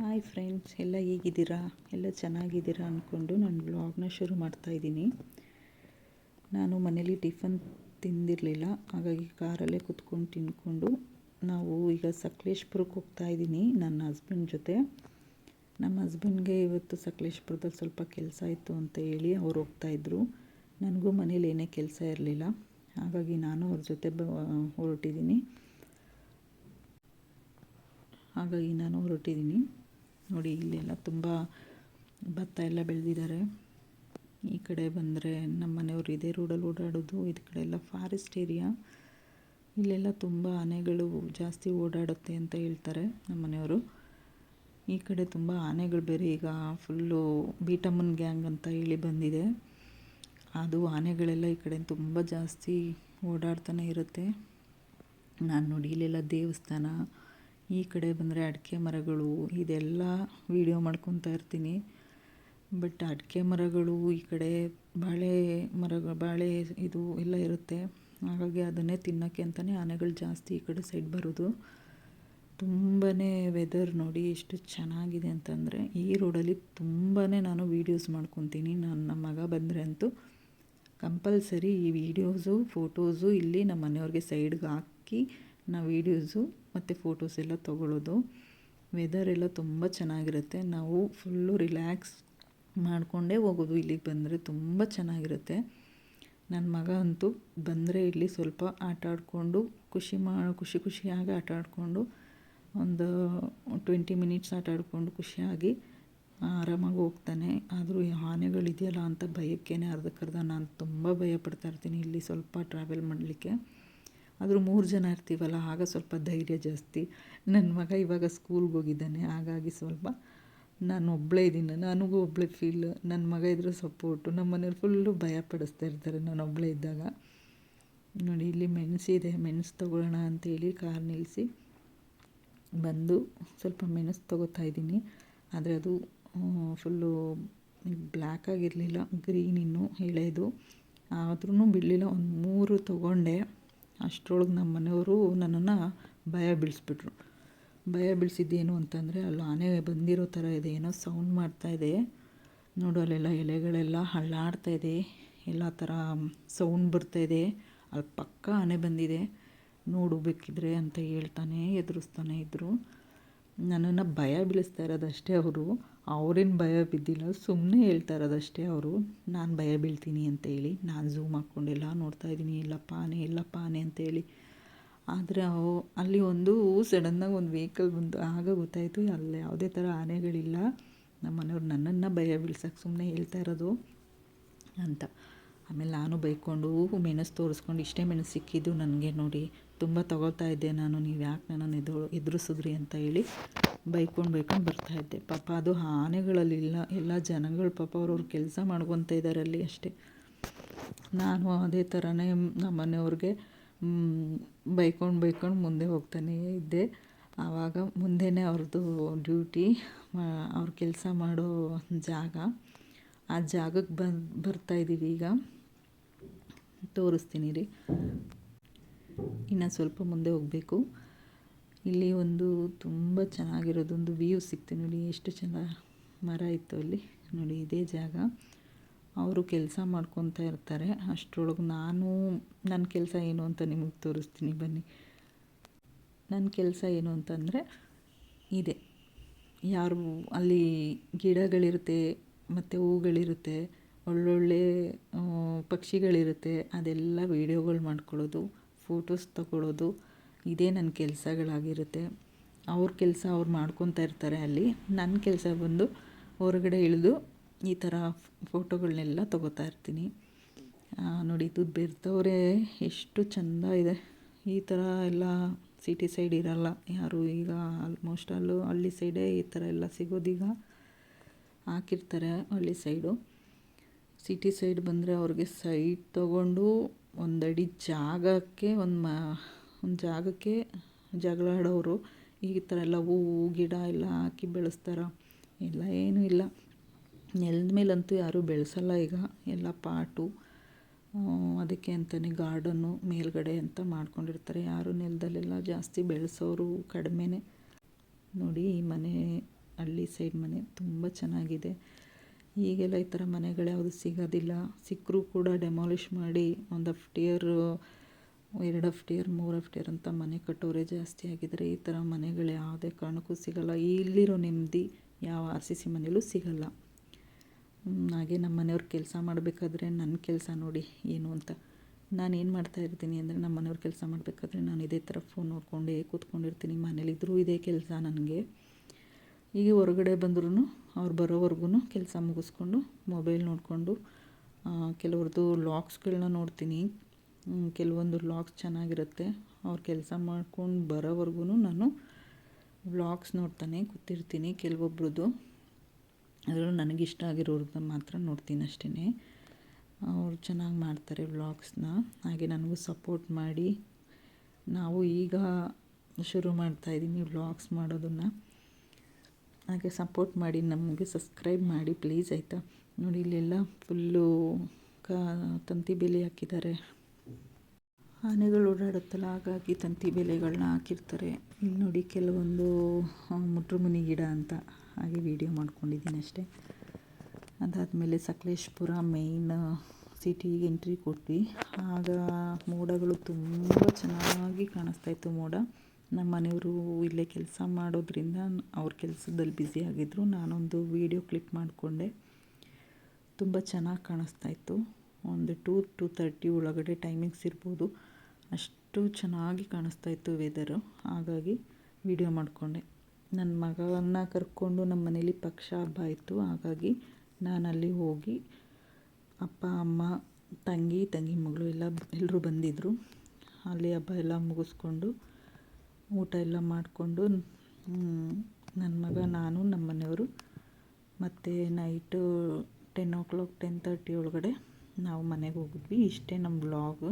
Hi friends ಎಲ್ಲ ಹೇಗಿದ್ದೀರಾ? ಎಲ್ಲ ಚೆನ್ನಾಗಿದ್ದೀರಾ ಅಂದ್ಕೊಂಡು ನಾನು ವ್ಲಾಗ್ನ ಶುರು ಮಾಡ್ತಾಯಿದ್ದೀನಿ ನಾನು ಮನೇಲಿ ಟಿಫನ್ ತಿಂದಿರಲಿಲ್ಲ, ಹಾಗಾಗಿ ಕಾರಲ್ಲೇ ಕುತ್ಕೊಂಡು ತಿಂದ್ಕೊಂಡು ನಾವು ಈಗ ಸಕಲೇಶ್ಪುರಕ್ಕೆ ಹೋಗ್ತಾ ಇದ್ದೀನಿ, ನನ್ನ ಹಸ್ಬೆಂಡ್ ಜೊತೆ. ನಮ್ಮ ಹಸ್ಬೆಂಡ್ಗೆ ಇವತ್ತು ಸಕಲೇಶ್ಪುರದಲ್ಲಿ ಸ್ವಲ್ಪ ಕೆಲಸ ಇತ್ತು ಅಂತ ಹೇಳಿ ಅವ್ರು ಹೋಗ್ತಾಯಿದ್ರು ನನಗೂ ಮನೇಲಿ ಏನೇ ಕೆಲಸ ಇರಲಿಲ್ಲ, ಹಾಗಾಗಿ ನಾನು ಅವ್ರ ಜೊತೆ ಬ, ಹೊರಟಿದ್ದೀನಿ. ಹಾಗಾಗಿ ನಾನು ಹೊರಟಿದ್ದೀನಿ. ನೋಡಿ, ಇಲ್ಲೆಲ್ಲ ತುಂಬ ಭತ್ತ ಎಲ್ಲ ಬೆಳೆದಿದ್ದಾರೆ ಈ ಕಡೆ ಬಂದರೆ ನಮ್ಮ ಮನೆಯವರು ಇದೇ ರೋಡಲ್ಲಿ ಓಡಾಡೋದು, ಇದು ಕಡೆ ಎಲ್ಲ ಫಾರೆಸ್ಟ್ ಏರಿಯಾ ಇಲ್ಲೆಲ್ಲ ತುಂಬ ಆನೆಗಳು ಜಾಸ್ತಿ ಓಡಾಡುತ್ತೆ ಅಂತ ಹೇಳ್ತಾರೆ ನಮ್ಮ ಮನೆಯವರು. ಈ ಕಡೆ ತುಂಬ ಆನೆಗಳು ಬೇರೆ, ಈಗ ಫುಲ್ಲು ಬೀಟಮ್ಮನ್ ಗ್ಯಾಂಗ್ ಅಂತ ಹೇಳಿ ಬಂದಿದೆ. ಅದು ಆನೆಗಳೆಲ್ಲ ಈ ಕಡೆ ತುಂಬ ಜಾಸ್ತಿ ಓಡಾಡ್ತಾನೆ ಇರುತ್ತೆ. ನಾನು ನೋಡಿ, ಇಲ್ಲೆಲ್ಲ ದೇವಸ್ಥಾನ ಈ ಕಡೆ ಬಂದರೆ ಅಡಿಕೆ ಮರಗಳು, ಇದೆಲ್ಲ ವೀಡಿಯೋ ಮಾಡ್ಕೊತಾ ಇರ್ತೀನಿ. ಬಟ್ ಅಡಿಕೆ ಮರಗಳು ಈ ಕಡೆ ಬಾಳೆ ಮರಗಳು ಬಾಳೆ ಇದು ಎಲ್ಲ ಇರುತ್ತೆ. ಹಾಗಾಗಿ ಅದನ್ನೇ ತಿನ್ನೋಕ್ಕೆ ಅಂತಲೇ ಆನೆಗಳು ಜಾಸ್ತಿ ಈ ಕಡೆ ಸೈಡ್ ಬರೋದು. ತುಂಬಾ ವೆದರ್ ನೋಡಿ ಎಷ್ಟು ಚೆನ್ನಾಗಿದೆ ಅಂತಂದರೆ ಈ ರೋಡಲ್ಲಿ ತುಂಬಾ ನಾನು ವೀಡಿಯೋಸ್ ಮಾಡ್ಕೊತೀನಿ. ನಾನು ಮಗ ಬಂದರೆ ಅಂತೂ ಕಂಪಲ್ಸರಿ ಈ ವೀಡಿಯೋಸು ಫೋಟೋಸು ಇಲ್ಲಿ ನಮ್ಮ ಮನೆಯವ್ರಿಗೆ ಸೈಡ್ಗೆ ಹಾಕಿ ನಾವು ವೀಡಿಯೋಸು ಮತ್ತು ಫೋಟೋಸ್ ಎಲ್ಲ ತೊಗೊಳ್ಳೋದು ವೆದರ್ ಎಲ್ಲ ತುಂಬ ಚೆನ್ನಾಗಿರುತ್ತೆ. ನಾವು ಫುಲ್ಲು ರಿಲ್ಯಾಕ್ಸ್ ಮಾಡಿಕೊಂಡೇ ಹೋಗೋದು ಇಲ್ಲಿಗೆ ಬಂದರೆ ತುಂಬ ಚೆನ್ನಾಗಿರುತ್ತೆ. ನನ್ನ ಮಗ ಅಂತೂ ಬಂದರೆ ಇಲ್ಲಿ ಸ್ವಲ್ಪ ಆಟ ಆಡಿಕೊಂಡು ಖುಷಿ ಮಾ, ಖುಷಿ ಖುಷಿಯಾಗಿ ಆಟ ಆಡಿಕೊಂಡು ಒಂದು ಟ್ವೆಂಟಿ ಮಿನಿಟ್ಸ್ ಆಟ ಆಡಿಕೊಂಡು ಖುಷಿಯಾಗಿ ಆರಾಮಾಗಿ ಹೋಗ್ತಾನೆ. ಆದರೂ ಈ ಆನೆಗಳಿದೆಯಲ್ಲ ಅಂತ ಭಯಕ್ಕೇನೆ ಅರ್ಧಕ್ಕರ್ಧ ನಾನು ತುಂಬ ಭಯ ಇರ್ತೀನಿ ಇಲ್ಲಿ ಸ್ವಲ್ಪ ಟ್ರಾವೆಲ್ ಮಾಡಲಿಕ್ಕೆ. ಆದರೂ ಮೂರು ಜನ ಇರ್ತೀವಲ್ಲ, ಆಗ ಸ್ವಲ್ಪ ಧೈರ್ಯ ಜಾಸ್ತಿ. ನನ್ನ ಮಗ ಇವಾಗ ಸ್ಕೂಲ್ಗೆ ಹೋಗಿದ್ದಾನೆ, ಹಾಗಾಗಿ ಸ್ವಲ್ಪ ನಾನು ಒಬ್ಬಳೇ ಇದ್ದೀನಿ. ನನಗೂ ಒಬ್ಬಳೇ ಫೀಲ್ ನನ್ನ ಮಗ ಇದ್ದರೆ ಸಪೋರ್ಟು ನಮ್ಮ ಮನೇಲಿ ಫುಲ್ಲು ಭಯ ಪಡಿಸ್ತಾ ಇರ್ತಾರೆ ನಾನು ಒಬ್ಬಳೇ ಇದ್ದಾಗ. ನೋಡಿ, ಇಲ್ಲಿ ಮೆಣಸಿದೆ ಮೆಣಸು ತೊಗೊಳ್ಳೋಣ ಅಂತೇಳಿ ಕಾರ್ ನಿಲ್ಲಿಸಿ ಬಂದು ಸ್ವಲ್ಪ ಮೆಣಸು ತೊಗೋತಾ ಇದ್ದೀನಿ. ಆದರೆ ಅದು ಫುಲ್ಲು ಬ್ಲ್ಯಾಕ್ ಆಗಿರಲಿಲ್ಲ ಗ್ರೀನ್ ಇನ್ನು ಎಳೆದು. ಆದ್ರೂ ಬಿಡಲಿಲ್ಲ, ಒಂದು ಮೂರು ತೊಗೊಂಡೆ. ಅಷ್ಟರೊಳಗೆ ನಮ್ಮ ಮನೆಯವರು ನನ್ನನ್ನು ಭಯ ಬೀಳಿಸ್ಬಿಟ್ರು. ಭಯ ಬೀಳಿಸಿದ್ದೇನು ಅಂತಂದರೆ ಅಲ್ಲಿ ಆನೆ ಬಂದಿರೋ ಥರ ಇದೆ, ಏನೋ ಸೌಂಡ್ ಮಾಡ್ತಾ ಇದೆ. ನೋಡು, ಅಲ್ಲೆಲ್ಲ ಎಲೆಗಳೆಲ್ಲ ಹಳ್ಳಾಡ್ತಾ ಇದೆ, ಎಲ್ಲ ಥರ ಸೌಂಡ್ ಬರ್ತಾಯಿದೆ ಅಲ್ಲಿ ಪಕ್ಕ ಆನೆ ಬಂದಿದೆ. ನೋಡು ಬೇಕಿದ್ರೆ ಅಂತ ಹೇಳ್ತಾನೆ ಎದುರಿಸ್ತಾನೆ ಇದ್ದರು ನನ್ನನ್ನು ಭಯ ಬೀಳಿಸ್ತಾ ಇರೋದಷ್ಟೇ ಅವರು. ಅವ್ರೇನು ಭಯ ಬಿದ್ದಿಲ್ಲ ಸುಮ್ಮನೆ ಹೇಳ್ತಾ ಇರೋದಷ್ಟೇ ಅವರು. ನಾನು ಭಯ ಬೀಳ್ತೀನಿ ಅಂತ ಹೇಳಿ, ನಾನು ಝೂಮ್ ಹಾಕೊಂಡೆಲ್ಲ ನೋಡ್ತಾ ಇದ್ದೀನಿ ಇಲ್ಲಪ್ಪ ಆನೆ ಇಲ್ಲಪ್ಪ ಆನೆ ಅಂತೇಳಿ ಆದರೆ ಅವು, ಅಲ್ಲಿ ಒಂದು ಸಡನ್ನಾಗಿ ಒಂದು ವೆಹಿಕಲ್ ಬಂದು, ಆಗ ಗೊತ್ತಾಯಿತು ಅಲ್ಲಿ ಯಾವುದೇ ಥರ ಆನೆಗಳಿಲ್ಲ. ನಮ್ಮ ಮನೆಯವ್ರು ನನ್ನನ್ನು ಭಯ ಬೀಳ್ಸೋಕ್ಕೆ ಸುಮ್ಮನೆ ಹೇಳ್ತಾ ಇರೋದು ಅಂತ. ಆಮೇಲೆ ನಾನು ಬೈಕೊಂಡು ಮೆಣಸು ತೋರಿಸ್ಕೊಂಡು ಇಷ್ಟೇ ಮೆಣಸು ಸಿಕ್ಕಿದ್ದು ನನಗೆ ನೋಡಿ. ತುಂಬ ತೊಗೊಳ್ತಾ ಇದ್ದೆ ನಾನು, ನೀವು ಯಾಕೆ ನನ್ನನ್ನು ಎದುರು ಎದುರಿಸಿದ್ರಿ ಅಂತ ಹೇಳಿ ಬೈಕೊಂಡು ಬೈಕೊಂಡು ಬರ್ತಾಯಿದ್ದೆ ಪಾಪ ಅದು ಆನೆಗಳಲ್ಲಿಲ್ಲ ಎಲ್ಲ ಜನಗಳು ಪಾಪ ಅವ್ರವ್ರ ಕೆಲಸ ಮಾಡ್ಕೊತ ಇದ್ದಾರೆ ಅಲ್ಲಿ ಅಷ್ಟೇ. ನಾನು ಅದೇ ಥರನೇ ನಮ್ಮ ಮನೆಯವ್ರಿಗೆ ಬೈಕೊಂಡು ಬೈಕೊಂಡು ಮುಂದೆ ಹೋಗ್ತಾನೇ ಇದ್ದೆ. ಆವಾಗ ಮುಂದೆನೇ ಅವ್ರದ್ದು ಡ್ಯೂಟಿ ಅವ್ರ ಕೆಲಸ ಮಾಡೋ ಜಾಗ. ಆ ಜಾಗಕ್ಕೆ ಬಂದು ಬರ್ತಾಯಿದ್ದೀವಿ ಈಗ. ತೋರಿಸ್ತೀನಿ ರೀ ಇನ್ನು ಸ್ವಲ್ಪ ಮುಂದೆ ಹೋಗಬೇಕು. ಇಲ್ಲಿ ಒಂದು ತುಂಬ ಚೆನ್ನಾಗಿರೋದೊಂದು ವ್ಯೂ ಸಿಕ್ತು ನೋಡಿ, ಎಷ್ಟು ಚೆಂದ ಮರ ಇತ್ತು ಅಲ್ಲಿ. ನೋಡಿ, ಇದೇ ಜಾಗ. ಅವರು ಕೆಲಸ ಮಾಡ್ಕೊತಾ ಇರ್ತಾರೆ. ಅಷ್ಟರೊಳಗೆ ನಾನು ನನ್ನ ಕೆಲಸ ಏನು ಅಂತ ನಿಮಗೆ ತೋರಿಸ್ತೀನಿ, ಬನ್ನಿ. ನನ್ನ ಕೆಲಸ ಏನು ಅಂತಂದರೆ, ಇದೆ. ಯಾರು ಅಲ್ಲಿ ಗಿಡಗಳಿರುತ್ತೆ, ಮತ್ತು ಹೂಗಳಿರುತ್ತೆ ಒಳ್ಳೊಳ್ಳೆ ಪಕ್ಷಿಗಳಿರುತ್ತೆ. ಅದೆಲ್ಲ ವೀಡಿಯೋಗಳು ಮಾಡ್ಕೊಳ್ಳೋದು, ಫೋಟೋಸ್ ತಗೊಳ್ಳೋದು ಇದೇ ನನ್ನ ಕೆಲಸಗಳಾಗಿರುತ್ತೆ. ಅವ್ರ ಕೆಲಸ ಅವ್ರು ಮಾಡ್ಕೊತಾ ಇರ್ತಾರೆ ಅಲ್ಲಿ. ನನ್ನ ಕೆಲಸ ಬಂದು ಹೊರಗಡೆ ಇಳಿದು ಈ ಥರ ಫೋಟೋಗಳನ್ನೆಲ್ಲ ತಗೋತಾ ಇರ್ತೀನಿ. ನೋಡಿ ಇದು ಬೆರ್ತವ್ರೆ ಎಷ್ಟು ಚೆಂದ ಇದೆ. ಈ ಥರ ಎಲ್ಲ ಸಿಟಿ ಸೈಡ್ ಇರಲ್ಲ. ಯಾರು ಈಗ ಆಲ್ಮೋಸ್ಟ್ ಅಲ್ಲೂ ಹಳ್ಳಿ ಸೈಡೇ ಈ ಥರ ಎಲ್ಲ ಸಿಗೋದೀಗ ಹಾಕಿರ್ತಾರೆ ಹಳ್ಳಿ ಸೈಡು. ಸಿಟಿ ಸೈಡ್ ಬಂದರೆ ಅವ್ರಿಗೆ ಸೈಟ್ ತೊಗೊಂಡು ಒಂದಡಿ ಜಾಗಕ್ಕೆ ಒಂದು ಮ, ಒಂದು ಜಾಗಕ್ಕೆ ಜಗಳ ಆಡೋರು ಈ ಥರ ಎಲ್ಲ ಹೂವು ಗಿಡ ಎಲ್ಲ ಹಾಕಿ ಬೆಳೆಸ್ತಾರೆ. ಎಲ್ಲ ಏನೂ ಇಲ್ಲ. ನೆಲದ ಮೇಲಂತೂ ಯಾರೂ ಬೆಳೆಸಲ್ಲ ಈಗ. ಎಲ್ಲ ಪಾಟು ಅದಕ್ಕೆ ಅಂತಲೇ ಗಾರ್ಡನ್ನು ಮೇಲ್ಗಡೆ ಅಂತ ಮಾಡ್ಕೊಂಡಿರ್ತಾರೆ. ಯಾರು ನೆಲದಲ್ಲೆಲ್ಲ ಜಾಸ್ತಿ ಬೆಳೆಸೋರು ಕಡಿಮೆನೇ. ನೋಡಿ, ಈ ಮನೆ, ಹಳ್ಳಿ ಸೈಡ್ ಮನೆ ತುಂಬ ಚೆನ್ನಾಗಿದೆ. ಈಗೆಲ್ಲ ಈ ಥರ ಮನೆಗಳು ಯಾವುದು ಸಿಗೋದಿಲ್ಲ. ಸಿಕ್ಕರೂ ಕೂಡ ಡೆಮಾಲಿಷ್ ಮಾಡಿ ಒಂದು ಅಫ್ಟ್ ಇಯರು ಎರಡು ಅಫ್ಟ್ ಇಯರ್ ಮೂರು ಅಫ್ಟ್ ಇಯರ್ ಅಂತ ಮನೆ ಕಟ್ಟೋರೇ ಜಾಸ್ತಿ ಆಗಿದ್ದಾರೆ ಈ ಥರ ಮನೆಗಳು ಯಾವುದೇ ಕಾರಣಕ್ಕೂ ಸಿಗೋಲ್ಲ. ಇಲ್ಲಿರೋ ನೆಮ್ಮದಿ ಯಾವ ಆರ್ ಸಿ ಸಿ ಮನೇಲೂ ಸಿಗೋಲ್ಲ. ಹಾಗೆ ನಮ್ಮ ಮನೆಯವ್ರು ಕೆಲಸ ಮಾಡಬೇಕಾದ್ರೆ ನನ್ನ ಕೆಲಸ ನೋಡಿ ಏನು ಅಂತ. ನಾನು ಏನು ಮಾಡ್ತಾ ಇರ್ತೀನಿ ಅಂದರೆ ನಮ್ಮ ಮನೆಯವ್ರ ಕೆಲಸ ಮಾಡಬೇಕಾದ್ರೆ ನಾನು ಇದೇ ಥರ ಫೋನ್ ನೋಡ್ಕೊಂಡೇ ಕೂತ್ಕೊಂಡಿರ್ತೀನಿ. ಮನೇಲಿದ್ದರೂ ಇದೇ ಕೆಲಸ ನನಗೆ. ಈಗ ಹೊರಗಡೆ ಬಂದ್ರೂ ಅವ್ರು ಬರೋವರೆಗೂ ಕೆಲಸ ಮುಗಿಸ್ಕೊಂಡು ಮೊಬೈಲ್ ನೋಡಿಕೊಂಡು ಕೆಲವ್ರದ್ದು ಲಾಕ್ಸ್ಗಳನ್ನ ನೋಡ್ತೀನಿ. ಕೆಲವೊಂದು ಲಾಗ್ಸ್ ಚೆನ್ನಾಗಿರುತ್ತೆ. ಅವ್ರು ಕೆಲಸ ಮಾಡ್ಕೊಂಡು ಬರೋವರೆಗೂ ನಾನು ವ್ಲಾಗ್ಸ್ ನೋಡ್ತಾನೆ ಕೂತಿರ್ತೀನಿ ಕೆಲವೊಬ್ರದ್ದು ಅದರಲ್ಲೂ ನನಗಿಷ್ಟ ಆಗಿರೋರ್ದ ಮಾತ್ರ ನೋಡ್ತೀನಿ ಅಷ್ಟೇ ಅವ್ರು ಚೆನ್ನಾಗಿ ಮಾಡ್ತಾರೆ ವ್ಲಾಗ್ಸ್ನ ಹಾಗೆ ನನಗೂ ಸಪೋರ್ಟ್ ಮಾಡಿ. ನಾವು ಈಗ ಶುರು ಮಾಡ್ತಾಯಿದ್ದೀನಿ ವ್ಲಾಗ್ಸ್ ಮಾಡೋದನ್ನು. ಹಾಗೆ ಸಪೋರ್ಟ್ ಮಾಡಿ, ನಮಗೆ ಸಬ್ಸ್ಕ್ರೈಬ್ ಮಾಡಿ ಪ್ಲೀಸ್ ಆಯಿತಾ? ನೋಡಿ ಇಲ್ಲೆಲ್ಲ ಫುಲ್ಲು ಕಾ, ತಂತಿ ಬೆಲೆ ಹಾಕಿದ್ದಾರೆ. ಆನೆಗಳು ಓಡಾಡುತ್ತಲ್ಲ, ಹಾಗಾಗಿ ತಂತಿ ಬೇಲೆಗಳನ್ನ ಹಾಕಿರ್ತಾರೆ. ಇಲ್ಲಿ ನೋಡಿ ಕೆಲವೊಂದು ಮುಟ್ರುಮುನಿ ಗಿಡ ಅಂತ ಹಾಗೆ ವಿಡಿಯೋ ಮಾಡ್ಕೊಂಡಿದ್ದೀನಿ ಅಷ್ಟೇ. ಅದಾದಮೇಲೆ ಸಕಲೇಶ್ಪುರ ಮೇಯ್ನ್ ಸಿಟಿಗೆ ಎಂಟ್ರಿ ಕೊಟ್ವಿ. ಆಗ ಮೋಡಗಳು ತುಂಬ ಚೆನ್ನಾಗಿ ಕಾಣಿಸ್ತಾಯಿತ್ತು ಮೋಡ. ನಮ್ಮ ಮನೆಯವರು ಇಲ್ಲೇ ಕೆಲಸ ಮಾಡೋದ್ರಿಂದ ಅವ್ರ ಕೆಲಸದಲ್ಲಿ ಬ್ಯುಸಿ ಆಗಿದ್ದರು ನಾನೊಂದು ವಿಡಿಯೋ ಕ್ಲಿಕ್ ಮಾಡಿಕೊಂಡೆ. ತುಂಬ ಚೆನ್ನಾಗಿ ಕಾಣಿಸ್ತಾ ಇತ್ತು. ಒಂದು ಟೂ ಟು ತರ್ಟಿ ಒಳಗಡೆ ಟೈಮಿಂಗ್ಸ್ ಇರ್ಬೋದು. ಅಷ್ಟು ಚೆನ್ನಾಗಿ ಕಾಣಿಸ್ತಾ ಇತ್ತು ವೆದರು ಹಾಗಾಗಿ ವಿಡಿಯೋ ಮಾಡಿಕೊಂಡೆ. ನನ್ನ ಮಗನ ಕರ್ಕೊಂಡು ನಮ್ಮ ಮನೇಲಿ ಪಕ್ಷ ಹಬ್ಬ ಇತ್ತು. ಹಾಗಾಗಿ ನಾನು ಅಲ್ಲಿ ಹೋಗಿ ಅಪ್ಪ, ಅಮ್ಮ, ತಂಗಿ ತಂಗಿ ಮಗಳು ಎಲ್ಲ ಎಲ್ಲರೂ ಬಂದಿದ್ದರು ಅಲ್ಲಿ ಹಬ್ಬ ಎಲ್ಲ ಮುಗಿಸ್ಕೊಂಡು ಊಟ ಎಲ್ಲ ಮಾಡಿಕೊಂಡು ನನ್ನ ಮಗ, ನಾನು ನಮ್ಮ ಮನೆಯವರು ಮತ್ತು night ten o'clock ten thirty ಒಳಗಡೆ ನಾವು ಮನೆಗೆ ಹೋಗಿದ್ವಿ. ಇಷ್ಟೇ ನಮ್ಮ ವ್ಲಾಗು